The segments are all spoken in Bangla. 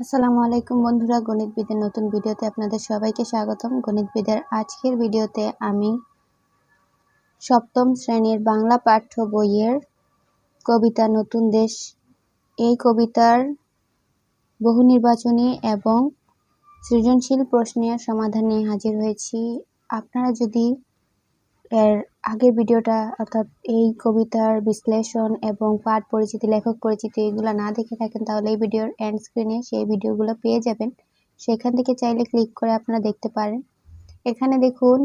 আসসালামু আলাইকুম বন্ধুরা, গণিতবিদের নতুন ভিডিওতে আপনাদের সবাইকে স্বাগতম। গণিতবিদের আজকের ভিডিওতে আমি সপ্তম শ্রেণির বাংলা পাঠ্য বইয়ের কবিতা নতুন দেশ। এই কবিতার বহু নির্বাচনী এবং সৃজনশীল প্রশ্নের সমাধান নিয়ে হাজির হয়েছি। আপনারা যদি এর আগের ভিডিওটা, অর্থাৎ এই কবিতার বিশ্লেষণ এবং পাঠ পরিচিতি, লেখক পরিচিতি এগুলো না দেখে থাকেন, তাহলে এই ভিডিওর এন্ড স্ক্রিনে সেই ভিডিওগুলো পেয়ে যাবেন। সেখান থেকে চাইলে ক্লিক করে আপনারা দেখতে পারেন। এখানে দেখুন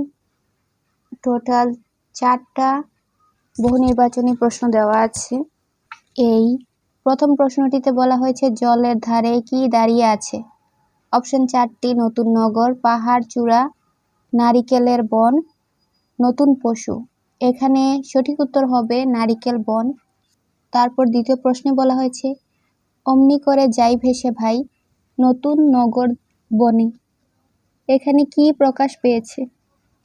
টোটাল চারটা বহু নির্বাচনী প্রশ্ন দেওয়া আছে। এই প্রথম প্রশ্নটিতে বলা হয়েছে, জলের ধারে কি দাঁড়িয়ে আছে? অপশন চারটি, নতুন নগর, পাহাড়, চূড়া, নারিকেলের বন নতুন পশু। এখানে সঠিক উত্তর হবে নারিকেল বন। তারপর দ্বিতীয় প্রশ্নে বলা হয়েছে, অমনি করে যাই ভেসে ভাই, নতুন নগর বনে। এখানে কি প্রকাশ পেয়েছে?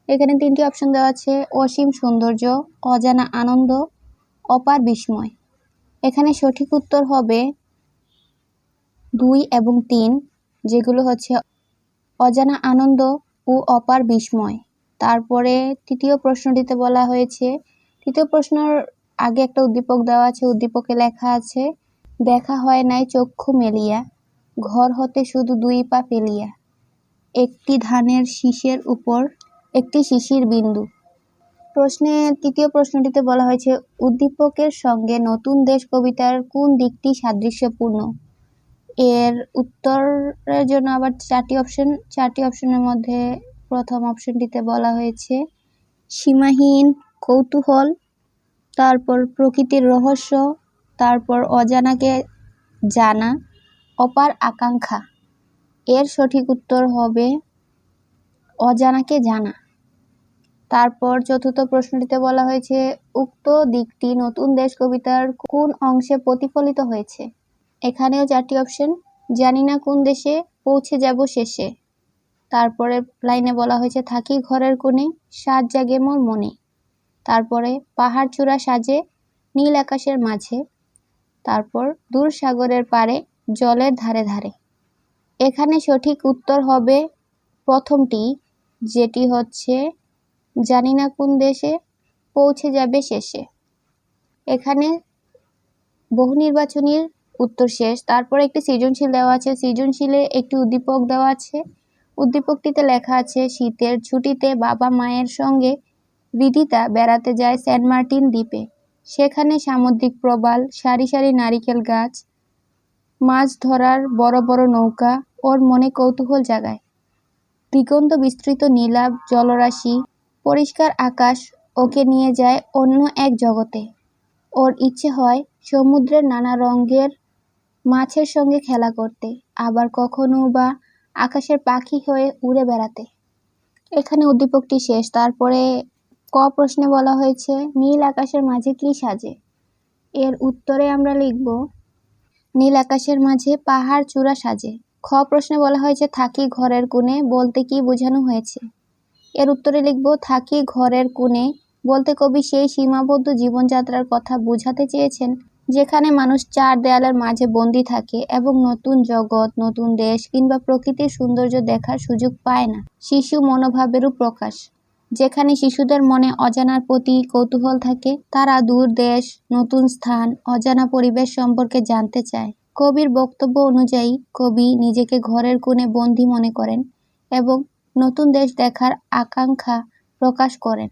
এখানে তিনটি অপশন দেওয়া আছে, অসীম সৌন্দর্য, অজানা আনন্দ, অপার বিস্ময়। এখানে সঠিক উত্তর হবে দুই এবং তিন, যেগুলো হচ্ছে অজানা আনন্দ ও অপার বিস্ময়। তারপরে তৃতীয় প্রশ্নটিতে বলা হয়েছে, তৃতীয় প্রশ্নের আগে একটা উদ্দীপক দেওয়া আছে, উদ্দীপকে লেখা আছে, দেখা হয় নাই চক্ষু মেলিয়া, ঘর হতে শুধু দুই পা ফেলিয়া, একটি ধানের শীষের উপর, একটি শিশির বিন্দু। প্রশ্নে, তৃতীয় প্রশ্নটিতে বলা হয়েছে, উদ্দীপকের সঙ্গে নতুন দেশ কবিতার কোন দিকটি সাদৃশ্যপূর্ণ? এর উত্তরের জন্য আবার চারটি অপশন চারটি অপশনের মধ্যে প্রথম অপশনটিতে বলা হয়েছে, সীমাহীন, কৌতূহল, তারপর প্রকৃতির রহস্য, তারপর অজানাকে জানা, অপার আকাঙ্ক্ষা। এর সঠিক উত্তর হবে, অজানাকে জানা। তারপর চতুর্থ প্রশ্নটিতে বলা হয়েছে, উক্ত দিকটি নতুন দেশ কবিতার কোন অংশে প্রতিফলিত হয়েছে? এখানেও চারটি অপশন, জানি না কোন দেশে পৌঁছে যাব শেষে। তারপরে লাইনে বলা হয়েছে, থাকি ঘরের কোণে, সাজ জাগে মোর মনে। তারপরে, পাহাড় চূড়া সাজে নীল আকাশের মাঝে। তারপর, দূর সাগরের পারে জলের ধারে ধারে। এখানে সঠিক উত্তর হবে প্রথমটি, যেটি হচ্ছে, জানি না কোন দেশে পৌঁছে যাবে শেষে। এখানে বহু নির্বাচনীর উত্তর শেষ। তারপর একটি সৃজনশীল দেওয়া আছে। সৃজনশীলে একটি উদ্দীপক দেওয়া আছে। উদ্দীপকটিতে লেখা আছে, শীতের ছুটিতে বাবা মায়ের সঙ্গে রিদিতা বেড়াতে যায় সেন্ট মার্টিন দ্বীপে। সেখানে সামুদ্রিক প্রবাল, সারি সারি নারিকেল গাছ, মাছ ধরার বড় বড় নৌকা, ওর মনে কৌতূহল জাগায়। দিগন্ত বিস্তৃত নীলাভ জলরাশি, পরিষ্কার আকাশ, ওকে নিয়ে যায় অন্য এক জগতে। ওর ইচ্ছে হয় সমুদ্রের নানা রঙের মাছের সঙ্গে খেলা করতে। আবার কখনো বা আকাশের পাখি হয়ে উড়ে বেড়াতে। এখানে উদ্দীপকটি শেষ। তারপরে ক প্রশ্নে বলা হয়েছে, নীল আকাশের মাঝে কি সাজে? এর উত্তরে আমরা লিখব, নীল আকাশের মাঝে পাহাড় চূড়া সাজে। খ প্রশ্নে বলা হয়েছে, থাকি ঘরের কোণে বলতে কি বোঝানো হয়েছে? এর উত্তরে লিখব, থাকি ঘরের কোণে বলতে কবি সেই সীমাবদ্ধ জীবনযাত্রার কথা বোঝাতে চেয়েছেন যেখানে মানুষ চার দেয়ালের মাঝে বন্দি থাকে এবং নতুন জগৎ, নতুন দেশ কিংবা প্রকৃতির সৌন্দর্য দেখার সুযোগ পায় না। শিশু মনোভাবেরও প্রকাশ। যেখানে শিশুদের মনে অজানার প্রতি কৌতূহল থাকে, তারা দূর দেশ, নতুন স্থান, অজানা পরিবেশ সম্পর্কে জানতে চায়। কবির বক্তব্য অনুযায়ী, কবি নিজেকে ঘরের কোণে বন্দী মনে করেন এবং নতুন দেশ দেখার আকাঙ্ক্ষা প্রকাশ করেন।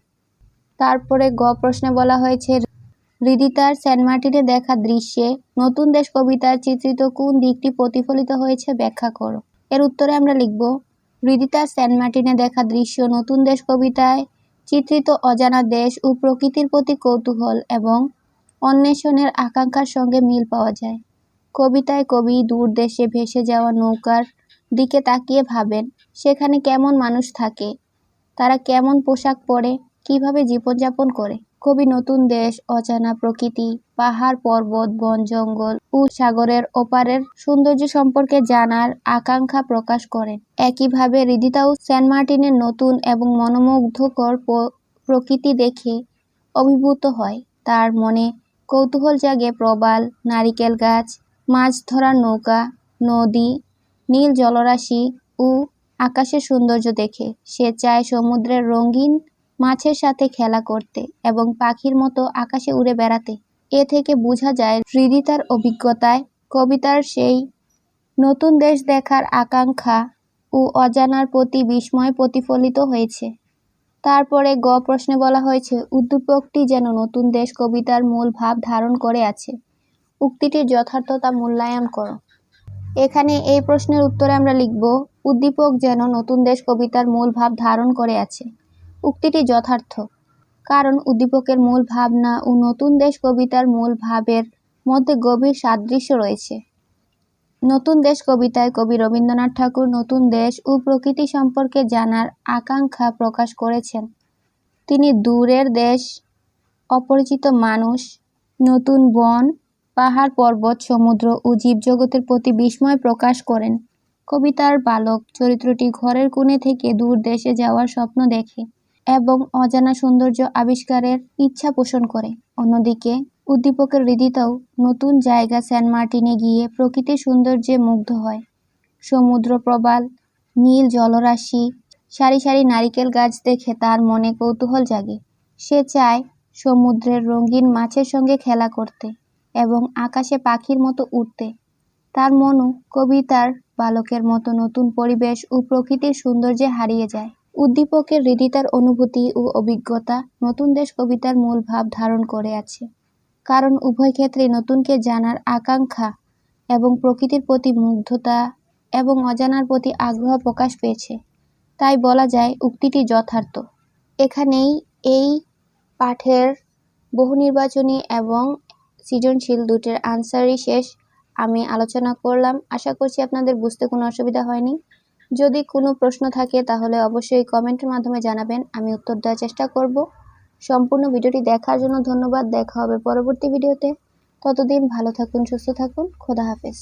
তারপরে গ প্রশ্নে বলা হয়েছে হৃদিতার সেন্ট মার্টিনে দেখা দৃশ্যে নতুন দেশ কবিতার চিত্রিত কোন দিকটি প্রতিফলিত হয়েছে ব্যাখ্যা করো। এর উত্তরে আমরা লিখব হৃদিতার সেন্ট মার্টিনে দেখা দৃশ্য নতুন দেশ কবিতায় চিত্রিত অজানা দেশ ও প্রকৃতির প্রতি কৌতূহল এবং অন্বেষণের আকাঙ্ক্ষার সঙ্গে মিল পাওয়া যায়। কবিতায় কবি দূর দেশে ভেসে যাওয়া নৌকার দিকে তাকিয়ে ভাবেন, সেখানে কেমন মানুষ থাকে, তারা কেমন পোশাক পরে, কীভাবে জীবনযাপন করে। কবি নতুন দেশ, অজানা প্রকৃতি, পাহাড় পর্বত, বন জঙ্গল ও সাগরের ওপারের সৌন্দর্য সম্পর্কে জানার আকাঙ্ক্ষা প্রকাশ করেন। একইভাবে হৃদিতাও সেন্ট মার্টিনের নতুন এবং মনোমুগ্ধকর প্রকৃতি দেখে অভিভূত হয়। তার মনে কৌতূহল জাগে প্রবাল, নারিকেল গাছ, মাছ ধরার নৌকা, নদী, নীল জলরাশি ও আকাশের সৌন্দর্য দেখে। সে চায় সমুদ্রের রঙিন মাছের সাথে খেলা করতে এবং পাখির মতো আকাশে উড়ে বেড়াতে। এ থেকে বোঝা যায় হৃদিতার অভিজ্ঞতায় কবিতার সেই নতুন দেশ দেখার আকাঙ্ক্ষা ও অজানার প্রতি বিস্ময় প্রতিফলিত হয়েছে। তারপরে গ প্রশ্নে বলা হয়েছে, উদ্দীপকটি যেন নতুন দেশ কবিতার মূল ভাব ধারণ করে আছে। উক্তিটির যথার্থতা মূল্যায়ন করো। এখানে এই প্রশ্নের উত্তরে আমরা লিখব, উদ্দীপক যেন নতুন দেশ কবিতার মূল ভাব ধারণ করে আছে। উক্তিটি যথার্থ। কারণ উদ্দীপকের মূল ভাবনা ও নতুন দেশ কবিতার মূল ভাবের মধ্যে গভীর সাদৃশ্য রয়েছে। নতুন দেশ কবিতায় কবি রবীন্দ্রনাথ ঠাকুর নতুন দেশ ও প্রকৃতি সম্পর্কে জানার আকাঙ্ক্ষা প্রকাশ করেছেন। তিনি দূরের দেশ, অপরিচিত মানুষ, নতুন বন, পাহাড়, পর্বত, সমুদ্র ও জীবজগতের প্রতি বিস্ময় প্রকাশ করেন। কবিতার বালক চরিত্রটি ঘরের কোণে থেকে দূর দেশে যাওয়ার স্বপ্ন দেখে। এবং অজানা সৌন্দর্য আবিষ্কারের ইচ্ছা পোষণ করে। অন্যদিকে, উদ্দীপকের হৃদিতাও নতুন জায়গা সেন্ট মার্টিনে গিয়ে প্রকৃতির সৌন্দর্যে মুগ্ধ হয়। সমুদ্র প্রবাল, নীল জলরাশি, সারি সারি নারিকেল গাছ দেখে তার মনে কৌতূহল জাগে। সে চায় সমুদ্রের রঙিন মাছের সঙ্গে খেলা করতে এবং আকাশে পাখির মতো উঠতে তার মনও কবিতার বালকের মতো নতুন পরিবেশ ও প্রকৃতির সৌন্দর্যে হারিয়ে যায়। উদ্দীপকের হৃদিতার অনুভূতি ও অভিজ্ঞতা নতুন দেশ কবিতার মূল ভাব ধারণ করে আছে। কারণ উভয় ক্ষেত্রে নতুনকে জানার আকাঙ্ক্ষা এবং প্রকৃতির প্রতি মুগ্ধতা এবং অজানার প্রতি আগ্রহ প্রকাশ পেয়েছে। তাই বলা যায়, উক্তিটি যথার্থ। এখানেই এই পাঠের বহু নির্বাচনী এবং সৃজনশীল দুটির আনসারই শেষ। আমি আলোচনা করলাম। আশা করছি আপনাদের বুঝতে কোনো অসুবিধা হয়নি। যদি কোনো প্রশ্ন থাকে, তাহলে অবশ্যই কমেন্টের মাধ্যমে জানাবেন। আমি উত্তর দেওয়ার চেষ্টা করব। সম্পূর্ণ ভিডিওটি দেখার জন্য ধন্যবাদ। দেখা হবে পরবর্তী ভিডিওতে। ততদিন ভালো থাকুন, সুস্থ থাকুন। খোদা হাফেজ।